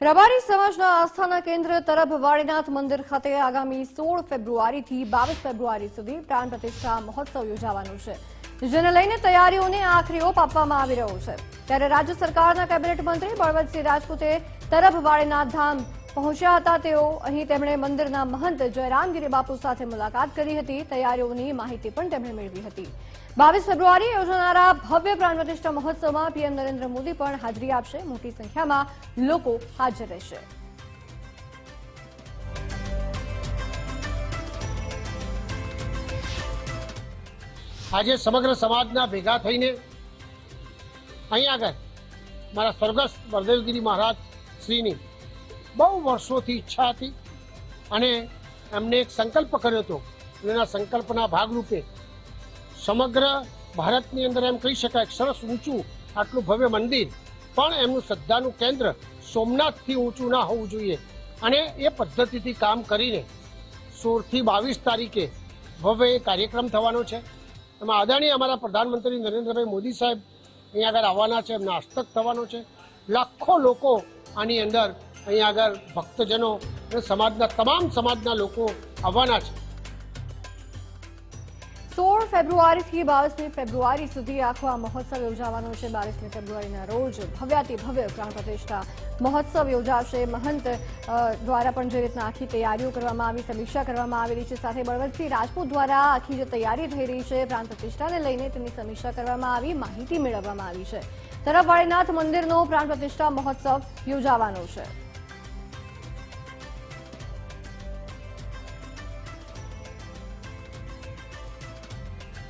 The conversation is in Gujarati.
રબારી સમાજના આસ્થાના કેન્દ્ર તરફ વાળીનાથ મંદિર ખાતે આગામી સોળ ફેબ્રુઆરીથી બાવીસ ફેબ્રુઆરી સુધી પ્રાણ પ્રતિષ્ઠા મહોત્સવ યોજાવાનો છે, જેને લઈને તૈયારીઓને આખરી ઓપ આપવામાં આવી રહ્યો છે. ત્યારે રાજ્ય સરકારના કેબિનેટ મંત્રી બળવંતસિંહ રાજપૂતે તરફ વાળીનાથ ધામ પહોંચ્યા હતા તેઓ. અહીં તેમણે મંદિરના મહંત જયરામગીરી બાપુ સાથે મુલાકાત કરી હતી. તૈયારીઓની માહિતી પણ તેમણે મેળવી હતી. બાવીસ ફેબ્રુઆરીએ યોજાનારા ભવ્ય પ્રાણ મહોત્સવમાં પીએમ નરેન્દ્ર મોદી પણ હાજરી આપશે. મોટી સંખ્યામાં લોકો હાજર રહેશે. આજે સમગ્ર સમાજના ભેગા થઈને અહીં આગળ મારા સ્વર્ગસ્થ બળદેવગીરી મહારાજ શ્રીની બહુ વર્ષોથી ઈચ્છા હતી અને એમને એક સંકલ્પ કર્યો હતો. એના સંકલ્પના ભાગરૂપે સમગ્ર ભારતની અંદર એમ કહી શકાય સરસ ઊંચું, આટલું ભવ્ય મંદિર. પણ એમનું શ્રદ્ધાનું કેન્દ્ર સોમનાથથી ઊંચું ના હોવું જોઈએ. અને એ પદ્ધતિથી કામ કરીને સોળથી બાવીસ તારીખે ભવ્ય એ કાર્યક્રમ થવાનો છે. એમાં અદાણી અમારા પ્રધાનમંત્રી નરેન્દ્રભાઈ મોદી સાહેબ અહીંયા આગળ આવવાના છે. એમના હસ્તક થવાનો છે. લાખો લોકો આની અંદર અહીંયા આગળ ભક્તજનો અને સમાજના તમામ સમાજના લોકો આવવાના છે. સોળ ફેબ્રુઆરીથી બાવીસમી ફેબ્રુઆરી સુધી આખો આ મહોત્સવ યોજાવાનો છે. બાવીસમી ફેબ્રુઆરીના રોજ ભવ્યાતિ ભવ્ય પ્રાણ પ્રતિષ્ઠા મહોત્સવ યોજાશે. મહંત દ્વારા પણ જે રીતના આખી તૈયારીઓ કરવામાં આવી, સમીક્ષા કરવામાં આવેલી છે. સાથે બળવંતસિંહ રાજપૂત દ્વારા આખી જે તૈયારી થઈ રહી છે, પ્રાણ પ્રતિષ્ઠાને લઈને તેની સમીક્ષા કરવામાં આવી, માહિતી મેળવવામાં આવી છે. તરફ વાળીનાથ મંદિરનો પ્રાણ પ્રતિષ્ઠા મહોત્સવ યોજાવાનો છે.